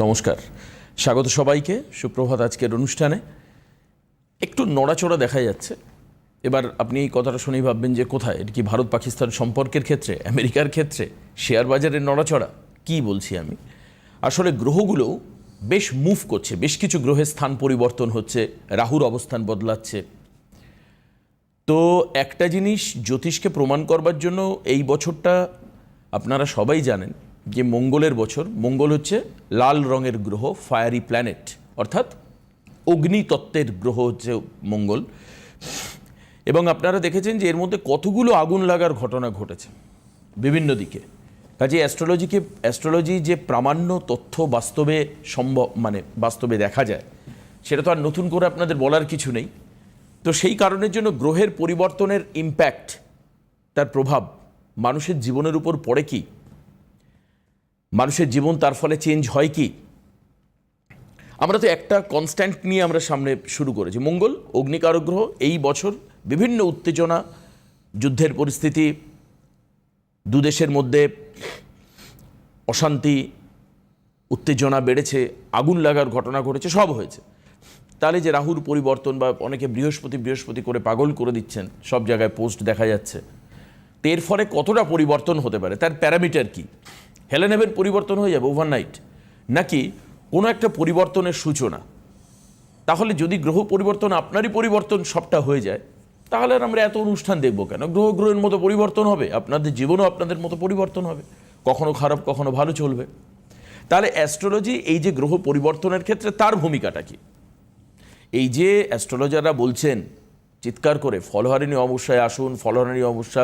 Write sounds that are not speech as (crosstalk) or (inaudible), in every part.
নমস্কার। স্বাগত সবাইকে, সুপ্রভাত আজকের অনুষ্ঠানে। একটু নড়াচড়া দেখা যাচ্ছে। এবার আপনি এই কথাটা শুনেই ভাববেন যে কোথায়? এটা কি ভারত পাকিস্তান সম্পর্কের ক্ষেত্রে, আমেরিকার ক্ষেত্রে? শেয়ার বাজারের নড়াচড়া? কি বলছি আমি? আসলে গ্রহগুলো বেশ মুভ করছে, বেশ কিছু গ্রহের স্থান পরিবর্তন হচ্ছে, রাহুর অবস্থান বদলাচ্ছে। তো একটা জিনিস জ্যোতিষকে প্রমাণ করবার জন্য এই বছরটা আপনারা সবাই জানেন যে মঙ্গলের বছর, মঙ্গল হচ্ছে লাল রঙের গ্রহ ফায়ারি প্ল্যানেট অর্থাৎ অগ্নিতত্ত্বের গ্রহ হচ্ছে মঙ্গল। এবং আপনারা দেখেছেন যে এর মধ্যে কতগুলো আগুন লাগার ঘটনা ঘটেছে বিভিন্ন দিকে। কাজে অ্যাস্ট্রোলজিকে অ্যাস্ট্রোলজি যে প্রামাণ্য তথ্য বাস্তবে সম্ভব মানে বাস্তবে দেখা যায়, সেটা তো আর নতুন করে আপনাদের বলার কিছু নেই। তো সেই কারণের জন্য গ্রহের পরিবর্তনের ইম্প্যাক্ট তার প্রভাব মানুষের জীবনের উপর পড়ে কি? মানুষের জীবন তার ফলে চেঞ্জ হয় কি? আমরা তো একটা কনস্ট্যান্ট নিয়ে আমরা সামনে শুরু করেছি। মঙ্গল অগ্নিকারক গ্রহ এই বছর বিভিন্ন উত্তেজনা, যুদ্ধের পরিস্থিতি, দু দেশের মধ্যে অশান্তি, উত্তেজনা বেড়েছে, আগুন লাগার ঘটনা ঘটেছে, সব হয়েছে। তাহলে যে রাহুর পরিবর্তন বা অনেকে বৃহস্পতি বৃহস্পতি করে পাগল করে দিচ্ছেন, সব জায়গায় পোস্ট দেখা যাচ্ছে। তো এর ফলে কতটা পরিবর্তন হতে পারে? তার প্যারামিটার কি? হেলেনেভের পরিবর্তন হয়ে যাবে ওভারনাইট নাকি কোনো একটা পরিবর্তনের সূচনা? তাহলে যদি গ্রহ পরিবর্তন আপনারই পরিবর্তন সবটা হয়ে যায়, তাহলে আর আমরা এত অনুষ্ঠান দেখব কেন? গ্রহ গ্রহের মতো পরিবর্তন হবে, আপনাদের জীবনও আপনাদের মতো পরিবর্তন হবে, কখনো খারাপ, কখনো ভালো চলবে। তাহলে অ্যাস্ট্রোলজি এই যে গ্রহ পরিবর্তনের ক্ষেত্রে তার ভূমিকাটা কি? এই যে অ্যাস্ট্রোলজাররা বলছেন, চিৎকার করে, ফলহারিণী অমাবস্যায় আসুন, ফলহারিণী অমাবস্যা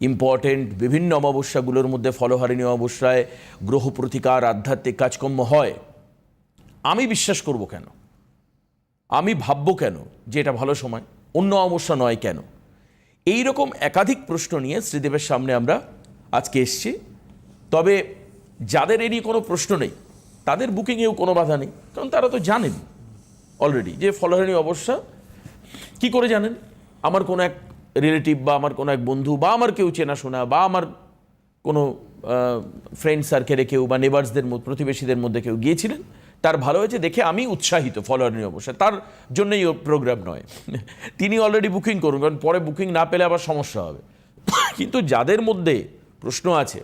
ইম্পর্টেন্ট বিভিন্ন অমাবস্যাগুলোর মধ্যে ফলহারিণী অমাবস্যায় গ্রহ প্রতিকার, আধ্যাত্মিক কাজকর্ম হয়। আমি বিশ্বাস করব কেন? আমি ভাববো কেন যে এটা ভালো সময়? অন্য অমাবস্যা নয় কেন? এই রকম একাধিক প্রশ্ন নিয়ে শ্রীদেবের সামনে আমরা আজকে এসছি। তবে যাদের এ নিয়ে কোনো প্রশ্ন নেই, তাদের বুকিংয়েও কোনো বাধা নেই, কারণ তারা তো জানেন অলরেডি যে ফলহারিণী অবস্থা কি করে জানেন? আমার কোনো এক রিলেটিভ বা আমার কোনো এক বন্ধু বা আমার কেউ চেনাশোনা বা আমার কোনো ফ্রেন্ড সার্কেলে কেউ বা নেবার্সদের মধ্যে, প্রতিবেশীদের মধ্যে কেউ গিয়েছিলেন, তার ভালো হয়েছে দেখে আমি উৎসাহিত ফলোয়ার নিয়ে অবশ্যই। তার জন্যই প্রোগ্রাম নয়। তিনি অলরেডি বুকিং করুন, কারণ পরে বুকিং না পেলে আবার সমস্যা হবে। কিন্তু যাদের মধ্যে প্রশ্ন আছে,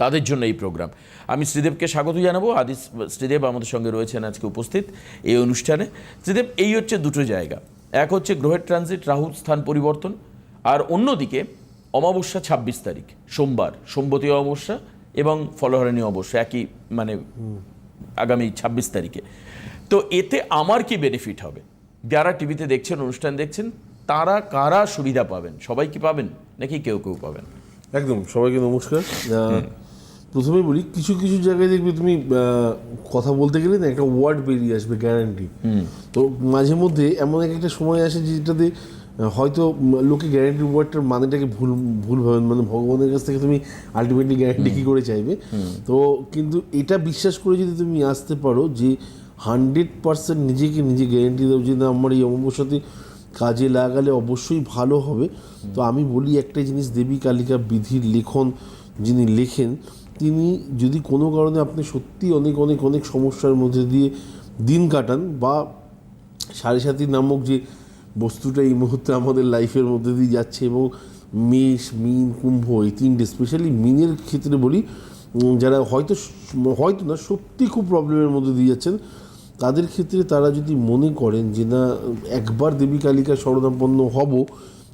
তাদের জন্য এই প্রোগ্রাম আমি শ্রীদেবকে স্বাগত জানাব। আদি শ্রীদেব আমাদের সঙ্গে রয়েছেন আজকে উপস্থিত এই অনুষ্ঠানে। শ্রীদেব, এই হচ্ছে দুটো জায়গা। এক হচ্ছে গ্রহের ট্রানজিট রাহুর স্থান পরিবর্তন আর অন্যদিকে অমাবস্যা ছাব্বিশ তারিখ সোমবার সোমবতী অমাবস্যা এবং ফলহারিণী অমাবস্যা একই মানে আগামী ছাব্বিশ তারিখে। তো এতে আমার কি বেনিফিট হবে? যারা টিভিতে দেখছেন অনুষ্ঠান দেখছেন তারা কারা সুবিধা পাবেন? সবাই কি পাবেন? নাকি কেউ কেউ পাবেন? একদম সবাইকে নমস্কার। প্রথমে বলি কিছু কিছু জায়গায় দেখবে তুমি কথা বলতে গেলে না একটা ওয়ার্ড বেরিয়ে আসবে গ্যারান্টি তো মাঝে মধ্যে এমন এক একটা সময় আসে যেটাতে হয়তো লোকে গ্যারান্টি ওয়ার্ডটার মানেটাকে ভুল ভুল ভাবেন মানে ভগবানের কাছ থেকে তুমি আলটিমেটলি গ্যারান্টি কী করে চাইবে? তো কিন্তু এটা বিশ্বাস করে যদি তুমি আসতে পারো যে হান্ড্রেড পার্সেন্ট নিজেকে নিজে গ্যারান্টি দাও যে না আমার এই অমাবস্যাতে কাজে লাগালে অবশ্যই ভালো হবে। তো আমি বলি একটা জিনিস দেবী কালিকা বিধির লেখন যিনি লেখেন তিনি যদি কোনো কারণে আপনি সত্যি অনেক অনেক অনেক সমস্যার মধ্যে দিয়ে দিন কাটান বা সাড়ে সাথী নামক যে বস্তুটা এই মুহূর্তে আমাদের লাইফের মধ্যে দিয়ে যাচ্ছে এবং মেষ, মিন, কুম্ভ এই তিনটে, স্পেশালি মিনের ক্ষেত্রে বলি যারা হয়তো হয়তো না, সত্যি খুব প্রবলেমের মধ্যে দিয়ে যাচ্ছেন, তাদের ক্ষেত্রে তারা যদি মনে করেন যে না, একবার দেবী কালিকার শরণাপন্ন হব,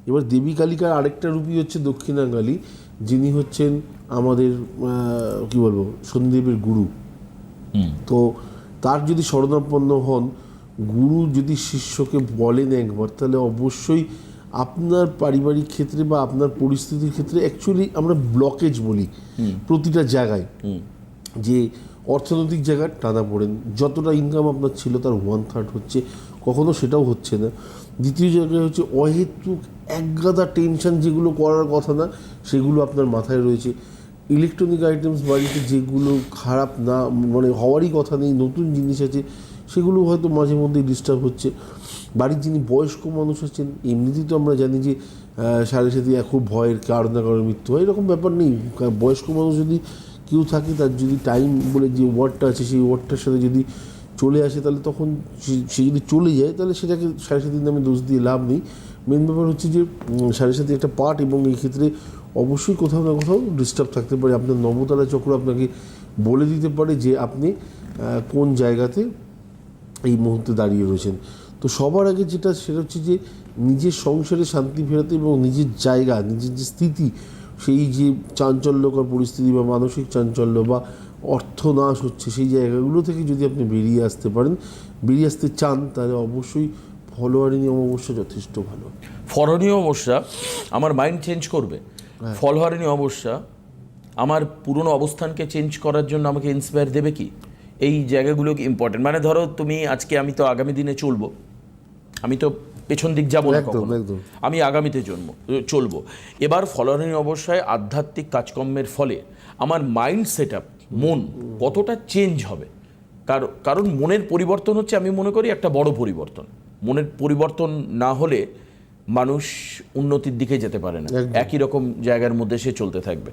এবার দেবী কালিকার আরেকটা রূপই হচ্ছে দক্ষিণাঙ্গালী যিনি হচ্ছেন আমাদের কি বলব সন্দীপের গুরু। তো তার যদি শরণাপন্ন হন গুরু যদি শিষ্যকে বলেন একবার তাহলে অবশ্যই আপনার পারিবারিক ক্ষেত্রে বা আপনার পরিস্থিতির ক্ষেত্রে অ্যাকচুয়ালি আমরা ব্লকেজ বলি প্রতিটা জায়গায়। যে অর্থনৈতিক জায়গায় টানা পড়েন যতটা ইনকাম আপনার ছিল তার ওয়ান থার্ড হচ্ছে কখনো সেটাও হচ্ছে না। দ্বিতীয় জায়গায় হচ্ছে অহেতুক একগাদা টেনশন যেগুলো করার কথা না, সেগুলো আপনার মাথায় রয়েছে। ইলেকট্রনিক আইটেমস বাড়িতে যেগুলো খারাপ না মানে হওয়ারই কথা নেই, নতুন জিনিস আছে, সেগুলো হয়তো মাঝে মধ্যে ডিস্টার্ব হচ্ছে। বাড়ির যিনি বয়স্ক মানুষ আছেন, এমনিতেই তো আমরা জানি যে সাড়ে সাথে খুব ভয়ের কারও না কারোর মৃত্যু হয়, এরকম ব্যাপার নেই। কারণ বয়স্ক মানুষ যদি কেউ থাকে, তার যদি টাইম বলে যে ওয়ার্ডটা আছে, সেই ওয়ার্ডটার সাথে যদি চলে আসে, তাহলে তখন সে- যদি চলে যায়, তাহলে সেটাকে সাড়ে সাথী নামে দোষ দিয়ে লাভ নেই। মেন ব্যাপার হচ্ছে যে সাড়ে সাথী একটা পার্ট এবং এই ক্ষেত্রে অবশ্যই কোথাও না কোথাও ডিস্টার্ব থাকতে পারে। আপনার নবতারা চক্র আপনাকে বলে দিতে পারে যে আপনি কোন জায়গাতে এই মুহূর্তে দাঁড়িয়ে রয়েছেন। তো সবার আগে যেটা, সেটা হচ্ছে যে নিজের সংসারে শান্তি ফেরাতে এবং নিজের জায়গা, নিজের যে স্থিতি, সেই যে চাঞ্চল্যকর পরিস্থিতি বা মানসিক চাঞ্চল্য বা অর্থ নাশ হচ্ছে সেই জায়গাগুলো থেকে যদি আপনি বেরিয়ে আসতে পারেন, বেরিয়ে আসতে চান, তাহলে অবশ্যই ফলোয়ারিং অমাবস্যা যথেষ্ট ভালো। ফরণীয় অবস্থা আমার মাইন্ড চেঞ্জ করবে। ফলহারিণী অবস্থা আমার পুরনো অবস্থানকে চেঞ্জ করার জন্য আমাকে ইন্সপায়ার দেবে কি? এই জায়গাগুলো কি ইম্পর্টেন্ট মানে ধরো তুমি আজকে আমি তো আগামী দিনে চলবো। আমি তো পেছন দিক যাব না কখনো। আমি আগামীতে জন্ম চলবো। এবার ফলহারিণী অবস্থায় আধ্যাত্মিক কাজকর্মের ফলে আমার মাইন্ড সেট আপ মন কতটা চেঞ্জ হবে? কার- কারণ মনের পরিবর্তন হচ্ছে আমি মনে করি একটা বড় পরিবর্তন। মনের পরিবর্তন না হলে মানুষ উন্নতির দিকে যেতে পারে না। একই রকম জায়গার মধ্যে সে চলতে থাকবে।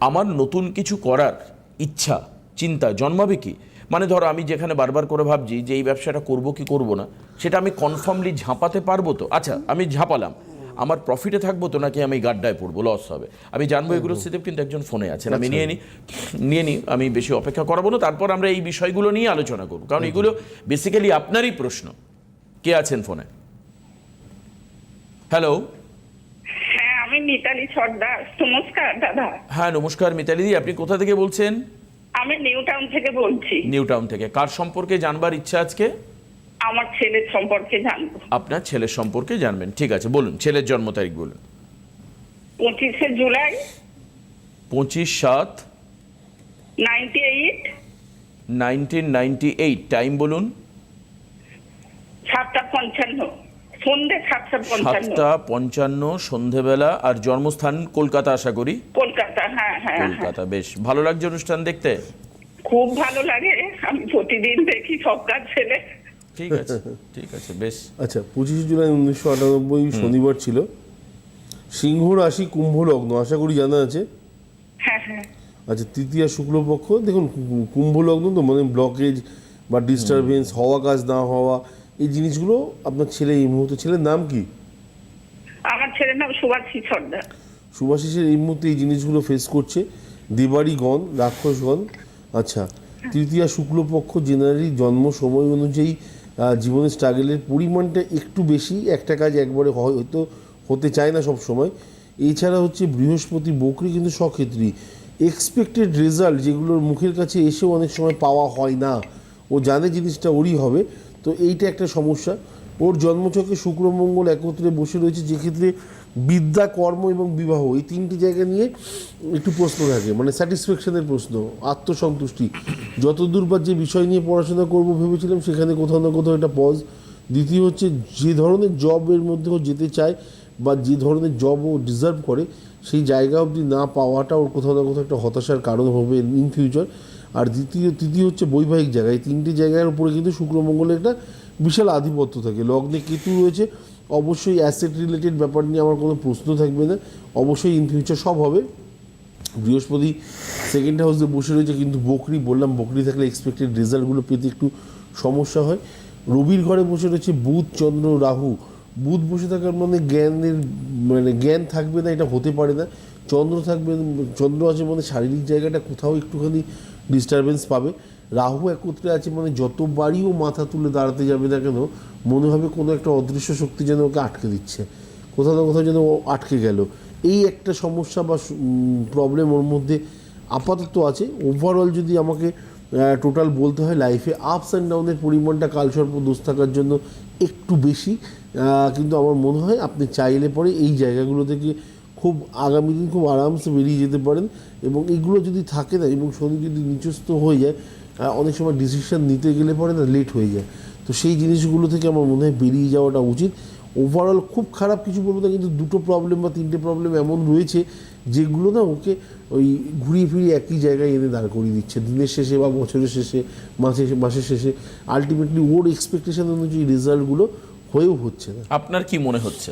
আমার নতুন কিছু করার ইচ্ছা চিন্তা জন্মাবে কি? মানে ধরো আমি যেখানে বারবার করে ভাবছি যে এই ব্যবসাটা করব কি করব না সেটা আমি কনফার্মলি ঝাঁপাতে পারব তো? আচ্ছা আমি ঝাঁপালাম। আমার প্রফিটে থাকব তো নাকি আমি গাড্ডায় পড়ব? লস হবে। আমি জানব এগুলো স্থিতি কিন্তু একজন ফোনে আছেন আমি নিয়ে নিই নিয়ে নিই আমি বেশি অপেক্ষা করাবো না। তারপর আমরা এই বিষয়গুলো নিয়ে আলোচনা করব। কারণ এগুলো বেসিক্যালি আপনারই প্রশ্ন। কে আছেন ফোনে? হ্যালো হ্যাঁ আমি মিতালি সর্দার। নমস্কার দাদা। হ্যাঁ নমস্কার মিতালি দি আপনি কোথা থেকে বলছেন? আমি নিউ টাউন থেকে বলছি। নিউ টাউন থেকে। কার সম্পর্কে জানবার ইচ্ছা আজকে? আমার ছেলের সম্পর্কে জানব। আপনার ছেলের সম্পর্কে জানবেন। ঠিক আছে বলুন ছেলের জন্ম তারিখ বলুন। পঁচিশে জুলাই। পঁচিশ সাত ninety eight. Nineteen ninety eight. Time বলুন। সাতটা পঞ্চান্ন। সন্ধ্যে সাতটা পঞ্চান্ন। সাতটা পঞ্চান্ন সন্ধেবেলা আর জন্মস্থান কলকাতা আশা করি। কলকাতা হ্যাঁ হ্যাঁ হ্যাঁ। কলকাতা বেশ। ভালো লাগছে অনুষ্ঠান দেখতে? খুব ভালো লাগে। আমি প্রতিদিন দেখি সবকার ছেলে ঠিক আছে ঠিক আছে বেশ। আচ্ছা পঁচিশে জুলাই উনিশশো আটানব্বই শনিবার ছিল। সিংহ রাশি কুম্ভ লগ্ন আশা করি জানা আছে। হ্যাঁ হ্যাঁ। আচ্ছা তৃতীয়া শুক্লপক্ষ দেখুন কুম্ভ লগ্ন তো মানে ব্লকেজ বা ডিস্টারবেন্স হওয়া কাজ না হওয়া এই জিনিসগুলো আপনার ছেলে এই মুহূর্তে ছেলের নাম কি? আমার ছেলের নাম সুভাষী সর্দার। সুভাষিসের এই মুহূর্তে এই জিনিসগুলো ফেস করছে। দেবাড়িগণ রাক্ষসগণ আচ্ছা তৃতীয়া শুক্লপক্ষ জেনারেলি জন্ম সময় অনুযায়ী জীবনের স্ট্রাগলের পরিমাণটা একটু বেশি একটা কাজ একবারে হয়- হয়তো হতে চায় না সব সময় এছাড়া হচ্ছে বৃহস্পতি বকরি কিন্তু সক্ষেত্রী। এক্সপেক্টেড রেজাল্ট যেগুলোর মুখের কাছে এসেও অনেক সময় পাওয়া হয় না। ও জানে জিনিসটা ওরই হবে। তো এইটা একটা সমস্যা। ওর জন্মচক্রে শুক্র, মঙ্গল একত্রে বসে রয়েছে যেক্ষেত্রে বিদ্যা, কর্ম এবং বিবাহ এই তিনটি জায়গা নিয়ে একটু প্রশ্ন থাকে। মানে স্যাটিসফ্যাকশনের প্রশ্ন, আত্মসন্তুষ্টি। যতদূর বা যে বিষয় নিয়ে পড়াশোনা করব ভেবেছিলাম, সেখানে কোথাও না কোথাও একটা পজ দ্বিতীয় হচ্ছে, যে ধরনের জবের মধ্যে ও যেতে চায় বা যে ধরনের জব ও ডিজার্ভ করে, সেই জায়গা অবধি না পাওয়াটা ওর কোথাও না কোথাও একটা হতাশার কারণ হবে ইন ফিউচার আর দ্বিতীয়, তৃতীয় হচ্ছে বৈবাহিক জায়গা। এই তিনটি জায়গার উপরে কিন্তু শুক্রমঙ্গলের একটা বিশাল আধিপত্য থাকে। লগ্নে কেতু রয়েছে, অবশ্যই অ্যাসেট রিলেটেড ব্যাপার নিয়ে আমার কোনো প্রশ্ন থাকবে না। অবশ্যই ইন ফিউচার সব হবে। বৃহস্পতি সেকেন্ড হাউসে বসে রয়েছে, কিন্তু বকরি, বললাম বকরি থাকলে এক্সপেক্টেড রেজাল্টগুলো পেতে একটু সমস্যা হয়। রবির ঘরে বসে রয়েছে বুধ, চন্দ্র, রাহু। বুধ বসে থাকার মানে জ্ঞানের মানে জ্ঞান থাকবে না, এটা হতে পারে না। চন্দ্র থাকবে, চন্দ্র আছে মানে শারীরিক জায়গাটা কোথাও একটুখানি ডিস্টারবেন্স পাবে। রাহু একত্রে আছে মানে যতবারই ও মাথা তুলে দাঁড়াতে যাবে না কেন, মনে হবে কোনো একটা অদৃশ্য শক্তি যেন ওকে আটকে দিচ্ছে। কোথাও না কোথাও যেন ও আটকে গেল। এই একটা সমস্যা বা প্রবলেম ওর মধ্যে আপাতত আছে। ওভারঅল যদি আমাকে টোটাল বলতে হয় লাইফে আপস অ্যান্ড ডাউনের পরিমাণটা কালসর্প দোষ থাকার জন্য একটু বেশি। কিন্তু আমার মনে হয় আপনি চাইলে পরে এই জায়গাগুলো থেকে খুব আগামী দিন খুব আরামসে বেরিয়ে যেতে পারেন এবং এইগুলো যদি থাকে না এবং শনি যদি নিচস্ত হয়ে যায় অনেক সময় ডিসিশন নিতে গেলে পরে না লেট হয়ে যায়। তো সেই জিনিসগুলো থেকে আমার মনে হয় বেরিয়ে যাওয়াটা উচিত। ওভারঅল খুব খারাপ কিছু বলব না, কিন্তু দুটো প্রবলেম বা তিনটে প্রবলেম এমন রয়েছে যেগুলো না ওকে ওই ঘুরিয়ে ফিরিয়ে একই জায়গায় এনে দাঁড় করিয়ে দিচ্ছে। দিনের শেষে বা বছরের শেষে মাসে মাসের শেষে। আলটিমেটলি ওর এক্সপেকটেশন অনুযায়ী রেজাল্টগুলো হয়েও হচ্ছে না। আপনার কি মনে হচ্ছে?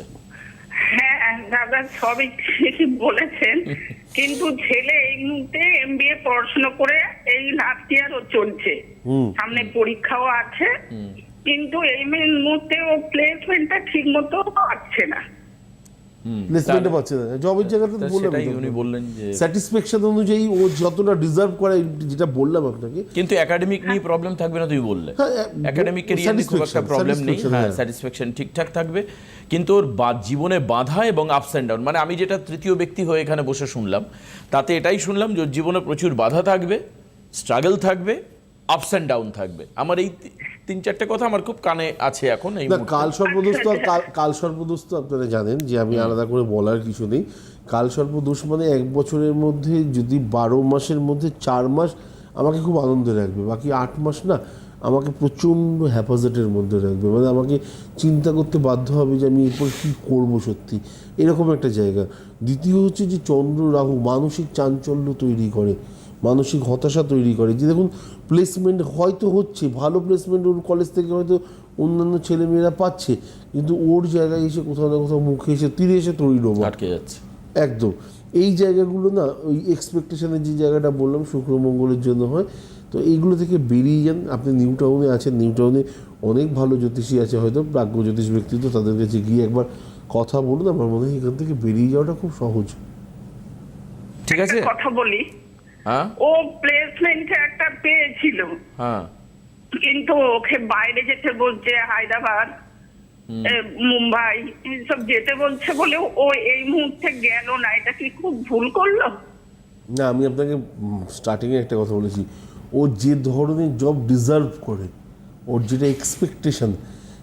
হ্যাঁ দাদা সবই বলেছেন। কিন্তু ছেলে এই মুহূর্তে এমবিএ পড়াশোনা করে এই লাস্ট ও চলছে। সামনে পরীক্ষাও আছে। কিন্তু এই মুহূর্তে ও প্লেসমেন্টটা ঠিক মতো পাচ্ছে না। প্লেসমেন্টে পাচ্ছে না। জবের জায়গাতে তা বললাম উনি বললেন যে স্যাটিসফ্যাকশন অনুযায়ী ও যতটা ডিজার্ভ করে যেটা বললাম আপনাকে কিন্তু একাডেমিক নিয়ে প্রবলেম থাকবে না তুমি বললে। হ্যাঁ, একাডেমিক ক্যারিয়ার নিয়ে খুব একটা প্রবলেম নেই। হ্যাঁ হ্যাঁ। স্যাটিসফ্যাকশন ঠিকঠাক থাকবে। কিন্তু ওর জীবনে বাধা এবং আপস অ্যান্ড ডাউন মানে আমি যেটা তৃতীয় ব্যক্তি হয়ে এখানে বসে শুনলাম তাতে এটাই শুনলাম যে ওর জীবনে প্রচুর বাধা থাকবে স্ট্রাগল থাকবে আপস অ্যান্ড ডাউন থাকবে। আমার এই তিন চারটে কথা আমার খুব কানে আছে এখন এই কাল সর্বদোষ তো আর কাল- সর্বদোষ তো আপনারা জানেন যে আমি আলাদা করে বলার কিছু নেই। কাল সর্বদোষ মানে এক বছরের মধ্যে যদি বারো মাসের মধ্যে চার মাস আমাকে খুব আনন্দে রাখবে বাকি আট মাস না আমাকে প্রচণ্ড হ্যাপাজেটের মধ্যে রাখবে। মানে আমাকে চিন্তা করতে বাধ্য হবে যে আমি এরপর কী করব সত্যি। এরকম একটা জায়গা। দ্বিতীয় হচ্ছে যে চন্দ্র রাহু মানসিক চাঞ্চল্য তৈরি করে। মানসিক হতাশা তৈরি করে যে দেখুন প্লেসমেন্ট হয়তো হচ্ছে ভালো প্লেসমেন্ট ওর কলেজ থেকে হয়তো অন্যান্য ছেলেমেয়েরা পাচ্ছে কিন্তু ওর জায়গায় এসে কোথাও না কোথাও মুখে এসে তীরে এসে তৈরি ডোবা আটকে যাচ্ছে। একদম। এই জায়গাগুলো না ওই এক্সপেকটেশনের যে জায়গাটা বললাম শুক্রমঙ্গলের জন্য হয় তো এইগুলো থেকে বেরিয়ে যান। আপনি নিউ টাউনে আছেন নিউ টাউনে অনেক ভালো জ্যোতিষী আছে হয়তো প্রাজ্ঞ জ্যোতিষ ব্যক্তিত্ব তাদের কাছে গিয়ে একবার কথা বলুন আমার মনে হয় এখান থেকে বেরিয়ে যাওয়াটা খুব সহজ। ঠিক আছে? কথা বলি। ও প্লেসমেন্টে একটা পেয়েছিল। হ্যাঁ। কিন্তু ওকে বাইরে যেতে বলছে হায়দ্রাবাদ মুম্বাই এইসব যেতে বলছে বলে ও এই মুহূর্তে গেল না। এটা কি খুব ভুল করল? না আমি আপনাকে স্টার্টিংয়ে একটা কথা বলেছি। ও যে ধরনের জব ডিজার্ভ করে ওর যেটা এক্সপেকটেশন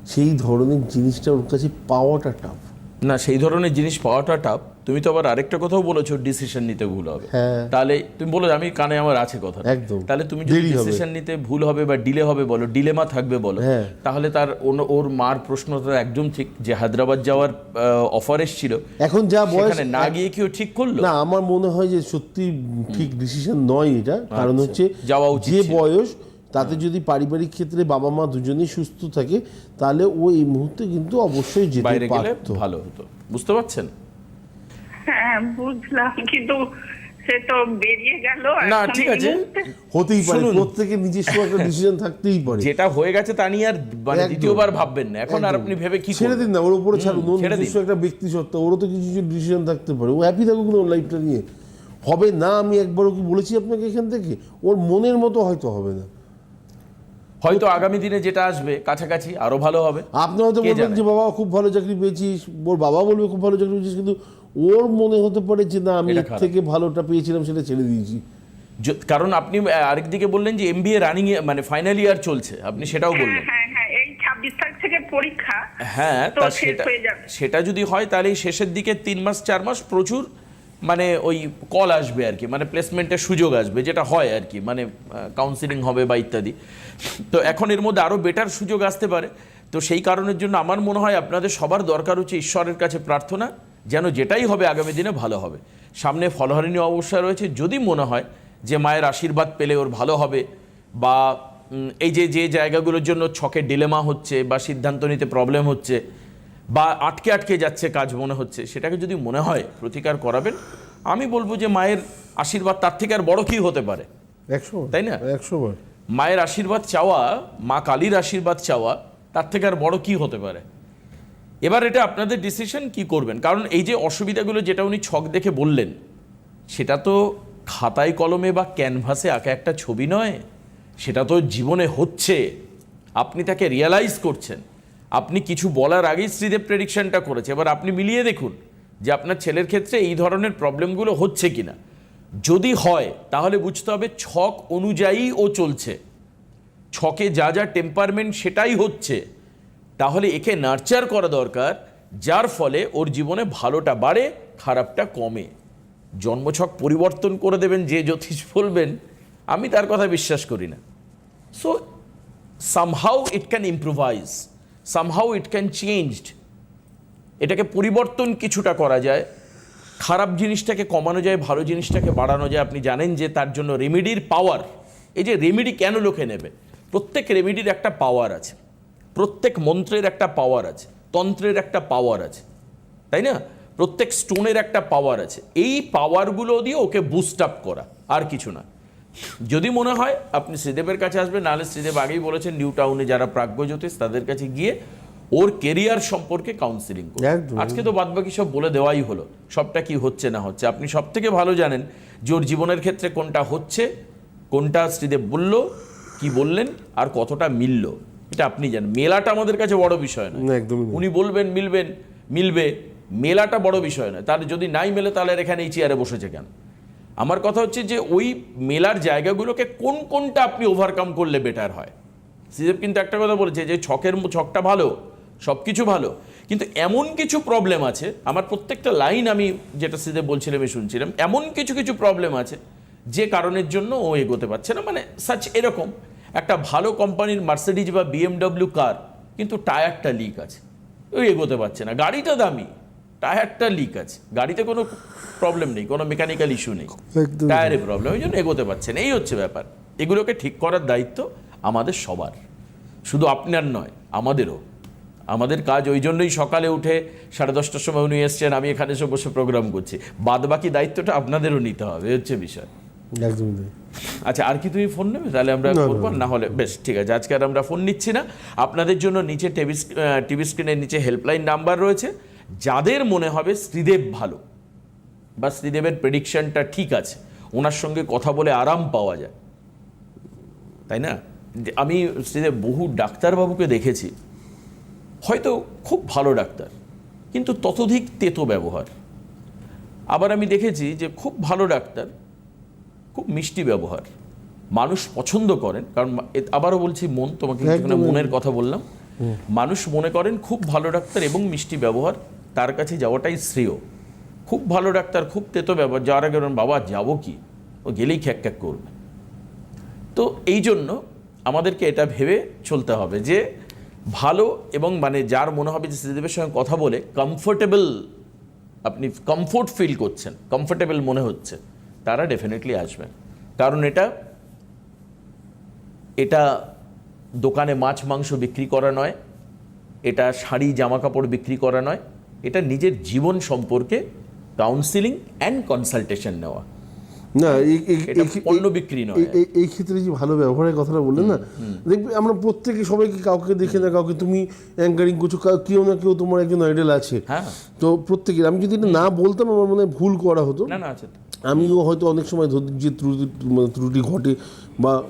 সেই ধরনের জিনিসটা ওর কাছে পাওয়াটা টাফ না সেই ধরনের জিনিস পাওয়াটা টাপ তুমি তো আবার আরেকটা কথাও বলেছ ডিসিশন নিতে ভুল হবে। হ্যাঁ। তাহলে তুমি বলো আমি কানে আমার আছে কথা। একদম। তাহলে তুমি যদি ডিসিশন নিতে ভুল হবে বা ডিলে হবে বলো ডিলেমা থাকবে বলো হ্যাঁ। তাহলে তার ওন- ওর মার প্রশ্নটা একদম ঠিক যে হায়দ্রাবাদ যাওয়ার অফার এসেছিল। এখন যা বয়স না গিয়ে কি ঠিক করল? না আমার মনে হয় যে সত্যি ঠিক ডিসিশন নয় এটা। কারণ আচ্ছা। হচ্ছে যাওয়া উচিত যে বয়স তাতে যদি পারিবারিক ক্ষেত্রে বাবা মা দুজনেই সুস্থ থাকে তাহলে ও এই মুহূর্তে কিন্তু অবশ্যই যেতে বাইরে গেলে ভালো হতো। বুঝতে পারছেন? হ্যাঁ বুঝলাম কিন্তু সে তো বেরিয়ে গেল না, ঠিক আছে। হতেই পারে প্রত্যেকের নিজস্ব একটা ডিসিশন (laughs) থাকতেই পারে। যেটা হয়ে গেছে তা নিয়ে আর মানে দ্বিতীয়বার ভাববেন না। এখন আর আপনি ভেবে কি ছেড়ে দিন না ওর উপরে ছাড়ুন ওর নিজস্ব একটা ব্যক্তি সত্তা ওরও তো কিছু কিছু ডিসিশন থাকতে পারে। ও হ্যাপি থাকুক না ওর লাইফটা নিয়ে। হবে না আমি একবারও কি বলেছি আপনাকে এখান থেকে? ওর মনের মতো হয়তো হবে না। হয়তো আগামী দিনে যেটা আসবে কাছাকাছি আরও ভালো হবে। আপনি হয়তো বলবেন যে বাবা খুব ভালো চাকরি পেয়েছিস। ওর বাবা বলবে খুব ভালো চাকরি পেয়েছিস। কিন্তু ওর মনে হতে পারে যে না আমি এর থেকে ভালোটা পেয়েছিলাম সেটা ছেড়ে দিয়েছি। কারণ আপনি আহ, আরেকদিকে বললেন যে এমবিএ রানিং মানে ফাইনাল ইয়ার চলছে। আপনি সেটাও হ্যাঁ বললেন। হ্যাঁ হ্যাঁ এই ছাব্বিশ তারিখ থেকে পরীক্ষা হ্যাঁ তো সেটা সেটা যদি হয় তাহলে শেষের দিকে তিন মাস চার মাস প্রচুর মানে ওই কল আসবে আর কি মানে প্লেসমেন্টের সুযোগ আসবে, যেটা হয় আর কি মানে কাউন্সিলিং হবে বা ইত্যাদি। তো এখন এর মধ্যে আরও বেটার সুযোগ আসতে পারে। তো সেই কারণের জন্য আমার মনে হয় আপনাদের সবার দরকার হচ্ছে ঈশ্বরের কাছে প্রার্থনা, যেন যেটাই হবে আগামী দিনে ভালো হবে। সামনে ফলহারিণী অবস্থা রয়েছে, যদি মনে হয় যে মায়ের আশীর্বাদ পেলে ওর ভালো হবে, বা এই যে যে জায়গাগুলোর জন্য ছকে ডিলেমা হচ্ছে, বা সিদ্ধান্ত নিতে প্রবলেম হচ্ছে বা আটকে আটকে যাচ্ছে কাজ মনে হচ্ছে সেটাকে যদি মনে হয় প্রতিকার করাবেন আমি বলব যে মায়ের আশীর্বাদ তার থেকে আর বড় কি হতে পারে? একশো তাই না? একশো বার। মায়ের আশীর্বাদ চাওয়া মা কালীর আশীর্বাদ চাওয়া তার থেকে আর বড় কি হতে পারে? এবার এটা আপনাদের ডিসিশন কি করবেন? কারণ এই যে অসুবিধাগুলো যেটা উনি ছক দেখে বললেন সেটা তো খাতায় কলমে বা ক্যানভাসে আঁকা একটা ছবি নয় সেটা তো জীবনে হচ্ছে। আপনি তাকে রিয়েলাইজ করছেন। আপনি কিছু বলার আগেই শ্রীদেব প্রেডিকশনটা করেছে। এবার আপনি মিলিয়ে দেখুন যে আপনার ছেলের ক্ষেত্রে এই ধরনের প্রবলেমগুলো হচ্ছে কি না যদি হয়, তাহলে বুঝতে হবে ছক অনুযায়ী ও চলছে। ছকে যা যা টেম্পারমেন্ট সেটাই হচ্ছে। তাহলে একে নার্চার করা দরকার, যার ফলে ওর জীবনে ভালোটা বাড়ে, খারাপটা কমে। জন্মছক পরিবর্তন করে দেবেন যে জ্যোতিষ বলবেন, আমি তার কথা বিশ্বাস করি না। So somehow it can improvise somehow it can changed এটাকে পরিবর্তন কিছুটা করা যায়। খারাপ জিনিসটাকে কমানো যায়, ভালো জিনিসটাকে বাড়ানো যায়। আপনি জানেন যে তার জন্য রেমেডির পাওয়ার এই যে রেমেডি কেন লোকে নেবে? প্রত্যেক রেমেডির একটা পাওয়ার আছে। প্রত্যেক মন্ত্রের একটা পাওয়ার আছে। তন্ত্রের একটা পাওয়ার আছে। তাই না? প্রত্যেক স্টোনের একটা পাওয়ার আছে। এই পাওয়ারগুলো দিয়ে ওকে বুস্ট আপ করা। আর কিছু না। যদি মনে হয় আপনি শ্রীদেবের কাছে আসবেন নাহলে শ্রীদেব আগেই বলেছেন নিউ টাউনে যারা প্রাজ্ঞ জ্যোতিষ তাদের কাছে গিয়ে ওর কেরিয়ার সম্পর্কে কাউন্সিলিং করুন। আজকে তো বাদবাকি সব বলে দেওয়াই হলো সবটা কি হচ্ছে না হচ্ছে। আপনি সব থেকে ভালো জানেন যে ওর জীবনের ক্ষেত্রে কোনটা হচ্ছে কোনটা শ্রীদেব বলল কি বললেন আর কতটা মিলল। এটা আপনি জানেন। মেলাটা আমাদের কাছে বড় বিষয় নয়। না একদমই নয়। উনি বলবেন মিলবেন মিলবে মেলাটা বড় বিষয় নয়। তাহলে যদি নাই মেলে তাহলে এখানে এই চেয়ারে বসেছে কেন? আমার কথা হচ্ছে যে ওই মেলার জায়গাগুলোকে কোন কোনটা আপনি ওভারকাম করলে বেটার হয়? শ্রীদেব কিন্তু একটা কথা বলেছে যে ছকের ছকটা ভালো সব কিছু ভালো। কিন্তু এমন কিছু প্রবলেম আছে, আমার প্রত্যেকটা লাইন আমি যেটা শ্রীদেব বলছিলাম আমি শুনছিলাম, এমন কিছু কিছু প্রবলেম আছে যে কারণের জন্য ও এগোতে পারছে না। মানে সাচ এরকম। একটা ভালো কোম্পানির মার্সিডিজ বা বিএমডব্লিউ কার কিন্তু টায়ারটা লিক আছে। ও এগোতে পারছে না। গাড়িটা দামি। টায়ারটা লিক আছে। গাড়িতে কোনো প্রবলেম নেই কোনো মেকানিক্যাল ইস্যু নেই। টায়ারে প্রবলেম ওই জন্য এগোতে পারছে না এই হচ্ছে ব্যাপার। এগুলোকে ঠিক করার দায়িত্ব আমাদের সবার। শুধু আপনার নয় আমাদেরও। আমাদের কাজ ওই জন্যই সকালে উঠে সাড়ে দশটার সময় উনি এসছেন আমি এখানে এসে বসে প্রোগ্রাম করছি। বাদ বাকি দায়িত্বটা আপনাদেরও নিতে হবে এই হচ্ছে বিষয়। একদমই আচ্ছা আর কি তুমি ফোন নেবে? তাহলে আমরা করব? না। হলে বেশ ঠিক আছে আজকে আর আমরা ফোন নিচ্ছি না। আপনাদের জন্য নিচে টিভি টিভি স্ক্রিনের নিচে হেল্পলাইন নাম্বার রয়েছে। যাদের মনে হবে শ্রীদেব ভালো বা শ্রীদেবের প্রেডিকশনটা ঠিক আছে ওনার সঙ্গে কথা বলে আরাম পাওয়া যায়। তাই না? আমি শ্রীদেব বহু ডাক্তারবাবুকে দেখেছি হয়তো খুব ভালো ডাক্তার কিন্তু ততোধিক তেতো ব্যবহার। আবার আমি দেখেছি যে খুব ভালো ডাক্তার খুব মিষ্টি ব্যবহার। মানুষ পছন্দ করেন কারণ আবারও বলছি মন তোমাকে মনের কথা বললাম। মানুষ মনে করেন খুব ভালো ডাক্তার এবং মিষ্টি ব্যবহার। তার কাছে যাওয়াটাই শ্রেয়। খুব ভালো ডাক্তার, খুব তেতো ব্যবহার যাওয়ার আগে বাবা, যাব কি? ও গেলেই খ্যাক খ্যাক করবে। তো এই জন্য আমাদেরকে এটা ভেবে চলতে হবে যে ভালো এবং মানে যার মনে হবে যে শ্রীদেবের সঙ্গে কথা বলে কমফোর্টেবল আপনি কমফোর্ট ফিল করছেন কমফোর্টেবল মনে হচ্ছে, তারা ডেফিনেটলি আসবেন। কারণ এটা এটা দোকানে মাছ মাংস বিক্রি করা নয়, এটা শাড়ি জামা কাপড় বিক্রি করা নয় এটা নিজের জীবন সম্পর্কে কাউন্সিলিং অ্যান্ড কনসালটেশন নেওয়া। না পণ্য বিক্রি নয়। এই- ক্ষেত্রে যে ভালো ব্যবহারের কথাটা বললেন না দেখবে আমরা প্রত্যেকে সবাইকে কাউকে দেখে না কাউকে তুমি অ্যাঙ্কারিং করছ কেউ না কেউ তোমার একজন আইডল আছে। হ্যাঁ। তো প্রত্যেকের আমি যদি না বলতাম আমার মনে হয় ভুল করা হতো। না না আছে তো। আমিও হয়তো অনেক সময় ধর- যে ত্রুটি মানে ত্রুটি ঘটে বা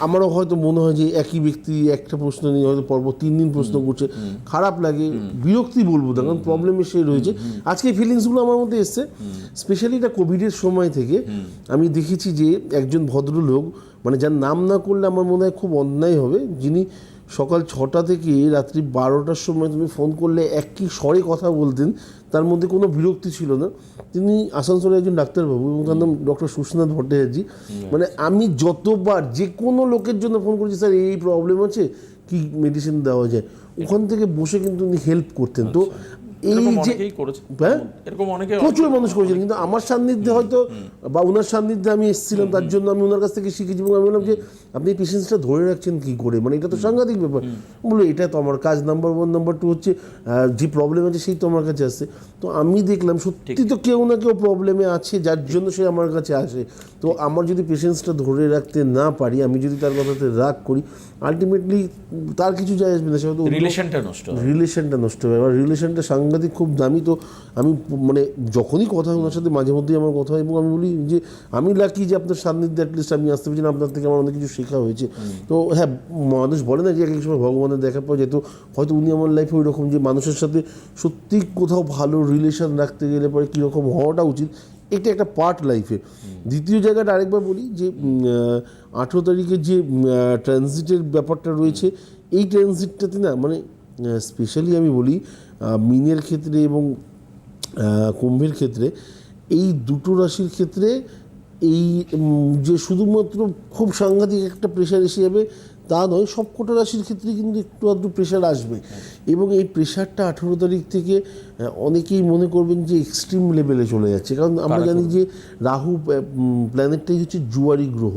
আমারও হয়তো মনে হয় যে একই ব্যক্তি একটা প্রশ্ন নিয়ে হয়তো পর্ব তিন দিন প্রশ্ন করছে। খারাপ লাগে বিরক্তি বলব না কারণ প্রবলেম এসে রয়েছে। আজকে ফিলিংসগুলো আমার মধ্যে এসছে। স্পেশালি এটা কোভিডের সময় থেকে আমি দেখেছি যে একজন ভদ্রলোক মানে যার নাম না করলে আমার মনে হয় খুব অন্যায় হবে যিনি সকাল ছটা থেকে রাত্রি বারোটার সময় তুমি ফোন করলে একই স্বরে কথা বলতেন তার মধ্যে কোনো বিরক্তি ছিল না। তিনি আসানসোলের একজন ডাক্তারবাবু এবং তার নাম ডক্টর সুশনাথ ভট্টাচার্য। মানে আমি যতবার যে কোনো লোকের জন্য ফোন করেছি স্যার এই প্রবলেম আছে কি মেডিসিন দেওয়া যায়? ওখান থেকে বসে কিন্তু উনি হেল্প করতেন। তো এই যে হ্যাঁ? এরকম অনেকে প্রচুর মানুষ করেছেন কিন্তু আমার সান্নিধ্যে হয়তো বা ওনার সান্নিধ্যে আমি এসেছিলাম তার জন্য আমি ওনার কাছ থেকে শিখেছি এবং আমি বললাম যে আপনি পেশেন্সটা ধরে রাখছেন কি করে? মানে এটা তো সাংঘাতিক ব্যাপার। বলল এটা তো আমার কাজ। নাম্বার ওয়ান নাম্বার টু হচ্ছে যে প্রবলেম আছে সেই তো আমার কাছে আসছে তো আমি দেখলাম সত্যি তো কেউ না কেউ প্রবলেমে আছে যার জন্য সে আমার কাছে আসে। তো আমার যদি পেশেন্সটা ধরে রাখতে না পারি আমি যদি তার কথাতে রাগ করি আলটিমেটলি তার কিছু যায় আসবে না সে হয়তো রিলেশনটা নষ্ট হয়। রিলেশনটা নষ্ট হয়ে যাবে রিলেশনটা সাংঘাতিক খুব দামি তো আমি মানে যখনই কথা হয় ওনার সাথে মাঝে মধ্যেই আমার কথা হয় এবং আমি বলি যে আমি লাকি যে আপনার সান্নিধ্যে অ্যাটলিস্ট আমি আসতে পেরেছি আপনার থেকে আমার অনেক কিছু শেখা হয়েছে। তো হ্যাঁ মানুষ বলে না যে এক এক সময় ভগবানের দেখা পাওয়া যেত হয়তো উনি আমার লাইফে ওই রকম যে মানুষের সাথে সত্যি কোথাও ভালো রিলেশন রাখতে গেলে পরে কীরকম হওয়াটা উচিত এটা একটা পার্ট লাইফে দ্বিতীয় জায়গাটা আরেকবার বলি যে আঠেরো তারিখে যে ট্রানজিটের ব্যাপারটা রয়েছে এই ট্রানজিটটাতে না মানে স্পেশালি আমি বলি মিনের ক্ষেত্রে এবং কুম্ভের ক্ষেত্রে, এই দুটো রাশির ক্ষেত্রে এই যে শুধুমাত্র খুব সাংঘাতিক একটা প্রেশার এসে যাবে তা নয়, সবকটা রাশির ক্ষেত্রে কিন্তু একটু আধটু প্রেশার আসবে। এবং এই প্রেশারটা আঠেরো তারিখ থেকে অনেকেই মনে করবেন যে এক্সট্রিম লেভেলে চলে যাচ্ছে। কারণ আমরা জানি যে রাহু প্ল্যানেটটাই হচ্ছে জুয়ারি গ্রহ।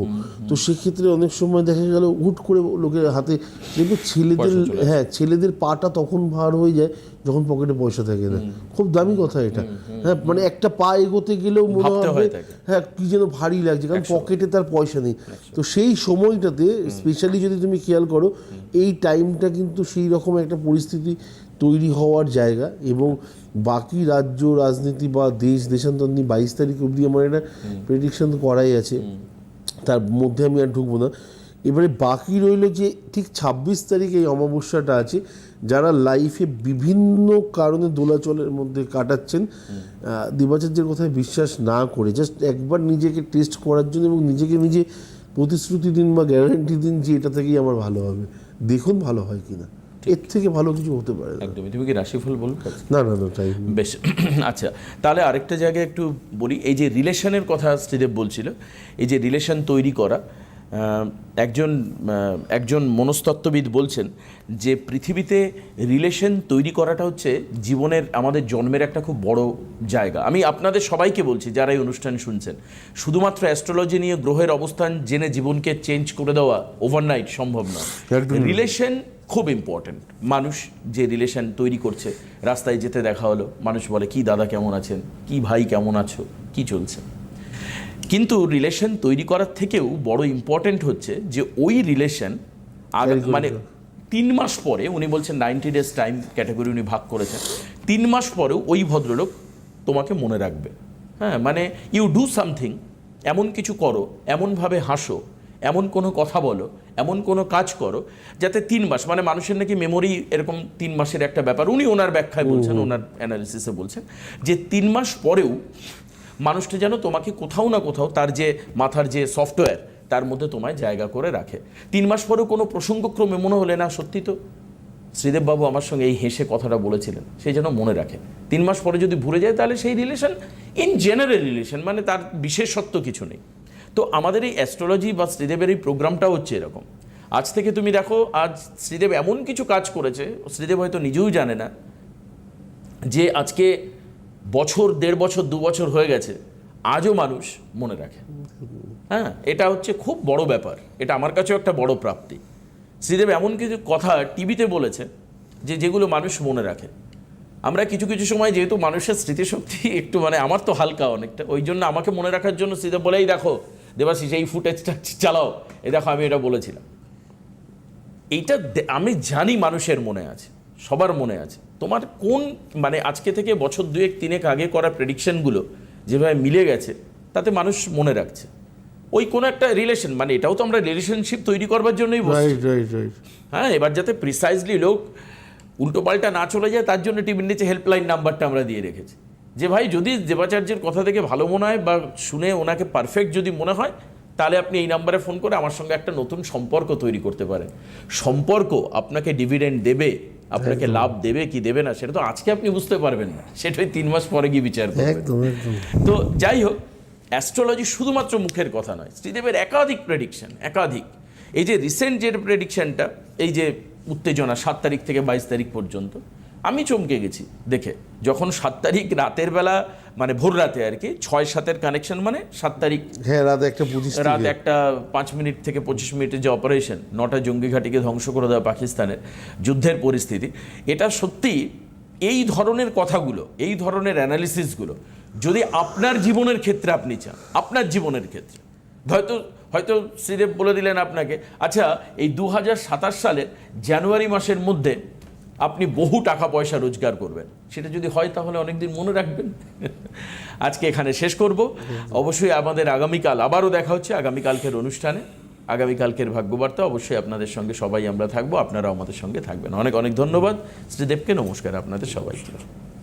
তো সেক্ষেত্রে অনেক সময় দেখা গেল হুট করে লোকের হাতে দেখবে ছেলেদের হ্যাঁ ছেলেদের পাটা তখন ভার হয়ে যায় যখন পকেটে পয়সা থাকে না। খুব দামি কথা এটা। হ্যাঁ মানে একটা পা এগোতে গেলেও মনে হবে হয় হ্যাঁ কি যেন ভারী লাগছে কারণ পকেটে তার পয়সা নেই। তো সেই সময়টাতে স্পেশালি যদি তুমি খেয়াল করো এই টাইমটা কিন্তু সেই রকম একটা পরিস্থিতি তৈরি হওয়ার জায়গা এবং বাকি রাজ্য রাজনীতি বা দেশ দেশান্তর নিয়ে বাইশ তারিখ অবধি আমার একটা প্রেডিকশন করাই আছে। তার মধ্যে আমি আর ঢুকবো না। এবারে বাকি রইল যে ঠিক ছাব্বিশ তারিখ এই অমাবস্যাটা আছে যারা লাইফে বিভিন্ন কারণে দোলাচলের মধ্যে কাটাচ্ছেন দেবাচার্যের কথায় বিশ্বাস না করে জাস্ট একবার নিজেকে টেস্ট করার জন্য এবং নিজেকে নিজে প্রতিশ্রুতি দিন বা গ্যারান্টি দিন যে এটা থেকেই আমার ভালো হবে। দেখুন ভালো হয় কিনা। এর থেকে ভালো কিছু হতে পারে একদমই। তুমি কি রাশিফল বলবে? না না না তাই বেশ আচ্ছা। তাহলে আরেকটা জায়গায় একটু বলি এই যে রিলেশনের কথা শ্রীদেব বলছিল এই যে রিলেশন তৈরি করা একজন একজন মনস্তত্ত্ববিদ বলছেন যে পৃথিবীতে রিলেশন তৈরি করাটা হচ্ছে জীবনের আমাদের জন্মের একটা খুব বড় জায়গা। আমি আপনাদের সবাইকে বলছি যারা এই অনুষ্ঠান শুনছেন শুধুমাত্র অ্যাস্ট্রোলজি নিয়ে গ্রহের অবস্থান জেনে জীবনকে চেঞ্জ করে দেওয়া ওভারনাইট সম্ভব নয়। রিলেশন খুব ইম্পর্ট্যান্ট মানুষ যে রিলেশন তৈরি করছে রাস্তায় যেতে দেখা হলো মানুষ বলে কি দাদা কেমন আছেন? কি ভাই কেমন আছো? কি চলছে? কিন্তু রিলেশন তৈরি করার থেকেও বড় ইম্পর্ট্যান্ট হচ্ছে যে ওই রিলেশন মানে তিন মাস পরে উনি বলছেন নাইনটি ডেজ টাইম ক্যাটাগরি উনি ভাগ করেছেন। তিন মাস পরেও ওই ভদ্রলোক তোমাকে মনে রাখবে। হ্যাঁ মানে ইউ ডু সামথিং এমন কিছু করো এমনভাবে হাসো এমন কোনো কথা বলো এমন কোনো কাজ করো যাতে তিন মাস মানে মানুষের নাকি মেমোরি এরকম তিন মাসের একটা ব্যাপার। উনি ওনার ব্যাখ্যায় বলছেন ওনার অ্যানালিসিসে বলছেন যে তিন মাস পরেও মানুষটা যেন তোমাকে কোথাও না কোথাও তার যে মাথার যে সফটওয়্যার তার মধ্যে তোমায় জায়গা করে রাখে। তিন মাস পরেও কোনো প্রসঙ্গক্রমে মনে হলে না সত্যি তো? শ্রীদেববাবু আমার সঙ্গে এই হেসে কথাটা বলেছিলেন সেই যেন মনে রাখে। তিন মাস পরে যদি ভুলে যায় তাহলে সেই রিলেশন ইন জেনারেল রিলেশন মানে তার বিশেষত্ব কিছু নেই। তো আমাদের এই অ্যাস্ট্রোলজি বা শ্রীদেবের এই প্রোগ্রামটা হচ্ছে এরকম। আজ থেকে তুমি দেখো, আজ শ্রীদেব এমন কিছু কাজ করেছে, শ্রীদেব হয়তো নিজেও জানে না, যে আজকে বছর, দেড় বছর, দু বছর হয়ে গেছে, আজও মানুষ মনে রাখে। হ্যাঁ এটা হচ্ছে খুব বড় ব্যাপার, এটা আমার কাছেও একটা বড় প্রাপ্তি। শ্রীদেব এমন কিছু কথা টিভিতে বলেছে, যে যেগুলো মানুষ মনে রাখে। আমরা কিছু কিছু সময় যেহেতু মানুষের স্মৃতিশক্তি একটু মানে আমার তো হালকা অনেকটা, ওই জন্য আমাকে মনে রাখার জন্য শ্রীদেব বলেই দেখো দেবাশিস এই ফুটেজটা চালাও। এই দেখো আমি এটা বলেছিলাম। এইটা আমি জানি মানুষের মনে আছে সবার মনে আছে। তোমার কোন মানে আজকে থেকে বছর দুয়েক তিনেক আগে করা প্রেডিকশনগুলো যেভাবে মিলে গেছে তাতে মানুষ মনে রাখছে। ওই কোনো একটা রিলেশন মানে এটাও তো আমরা রিলেশনশিপ তৈরি করবার জন্যই হ্যাঁ এবার যাতে প্রিসাইজলি লোক উল্টোপাল্টা না চলে যায় তার জন্য টিভির নিচে হেল্পলাইন নাম্বারটা আমরা দিয়ে রেখেছি। যে ভাই যদি দেবাচার্যের কথা থেকে ভালো মনে হয় বা শুনে ওনাকে পারফেক্ট যদি মনে হয় তাহলে আপনি এই নাম্বারে ফোন করে আমার সঙ্গে একটা নতুন সম্পর্ক তৈরি করতে পারেন। সম্পর্ক আপনাকে ডিভিডেন্ড দেবে আপনাকে লাভ দেবে কি দেবে না সেটা তো আজকে আপনি বুঝতে পারবেন না। সেটাই তিন মাস পরে গিয়ে বিচার করবেন। তো যাই হোক অ্যাস্ট্রোলজি শুধুমাত্র মুখের কথা নয় শ্রীদেবের একাধিক প্রেডিকশন একাধিক। এই যে রিসেন্ট যে প্রেডিকশনটা এই যে উত্তেজনা সাত তারিখ থেকে বাইশ তারিখ পর্যন্ত আমি চমকে গেছি দেখে। যখন সাত তারিখ রাতের বেলা মানে ভোর রাতে আর কি ছয় সাতের কানেকশন মানে সাত তারিখ হ্যাঁ রাত একটা রাত একটা পাঁচ মিনিট থেকে পঁচিশ মিনিটের যে অপারেশন নটা জঙ্গি ঘাঁটিকে ধ্বংস করে দেওয়া পাকিস্তানের যুদ্ধের পরিস্থিতি এটা সত্যি এই ধরনের কথাগুলো এই ধরনের অ্যানালিসিসগুলো যদি আপনার জীবনের ক্ষেত্রে আপনি চান আপনার জীবনের ক্ষেত্রে হয়তো হয়তো শ্রীদেব বলে দিলেন আপনাকে আচ্ছা এই দু হাজার সাতাশ সালের জানুয়ারি মাসের মধ্যে আপনি বহু টাকা পয়সা রোজগার করবেন। সেটা যদি হয় তাহলে অনেকদিন মনে রাখবেন। (laughs) আজকে এখানে শেষ করব। অবশ্যই আমাদের আগামীকাল আবারও দেখা হচ্ছে। আগামীকালকের অনুষ্ঠানে, আগামীকালকের ভাগ্যবার্তা অবশ্যই আপনাদের সঙ্গে সবাই আমরা থাকব। আপনারাও আমাদের সঙ্গে থাকবেন। অনেক অনেক ধন্যবাদ। শ্রীদেবকে নমস্কার আপনাদের সবাইকে।